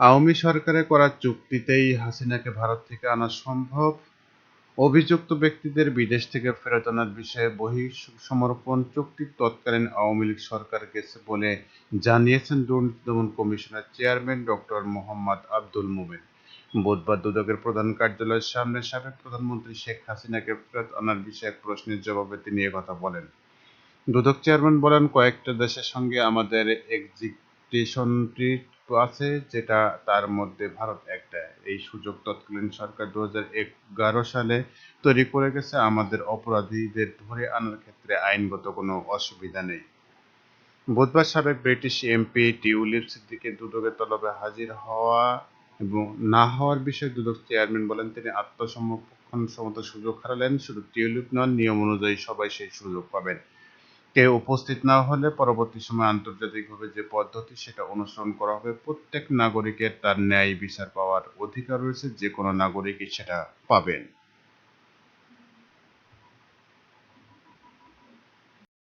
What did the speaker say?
আওয়ামী সরকারের করা চুক্তিতেই হাসিনাকে ভারত থেকে আনা সম্ভব। অভিযুক্ত ব্যক্তিদের বিদেশ থেকে ফেরত আনার বিষয়ে বহিঃসমর্পণ চুক্তি তৎকালীন আওয়ামী লীগ সরকার গেছে বলে জানিয়েছেন দুর্নীতি দমন কমিশনের চেয়ারম্যান ডক্টর মোহাম্মদ আব্দুল মুমিন। বুধবার দুদকের প্রধান কার্যালয়ের সামনে সাবেক প্রধানমন্ত্রী শেখ হাসিনাকে ফেরত আনার বিষয়ে এক প্রশ্নের জবাবে তিনি একথা বলেন। দুদক চেয়ারম্যান বলেন, কয়েকটা দেশের সঙ্গে আমাদের এক্সিকিউশন ট্রিট আছে যেটা তার মধ্যে ভারত একটা। এই সুযোগ তৎকালীন সরকার দু সালে তৈরি করে গেছে। আমাদের অপরাধীদের ধরে আনার ক্ষেত্রে আইনগত কোনো অসুবিধা নেই। বুধবার সাবেক ব্রিটিশ এমপি টিউলিপ সিদ্দিকের দুদকের তলবে হাজির হওয়া এবং না হওয়ার বিষয়ে দুদক চেয়ারম্যান বলেন, তিনি আত্মসমর্পণ সমত সুযোগ হারালেন। শুধু টিউলিপ নন, নিয়ম অনুযায়ী সবাই সেই সুযোগ পাবেন। কেউ উপস্থিত না হলে পরবর্তী সময়ে আন্তর্জাতিকভাবে যে পদ্ধতি সেটা অনুসরণ করা হবে, প্রত্যেক নাগরিকের তার ন্যায় বিচার পাওয়ার অধিকার রয়েছে যে কোনো নাগরিকই সেটা পাবেন।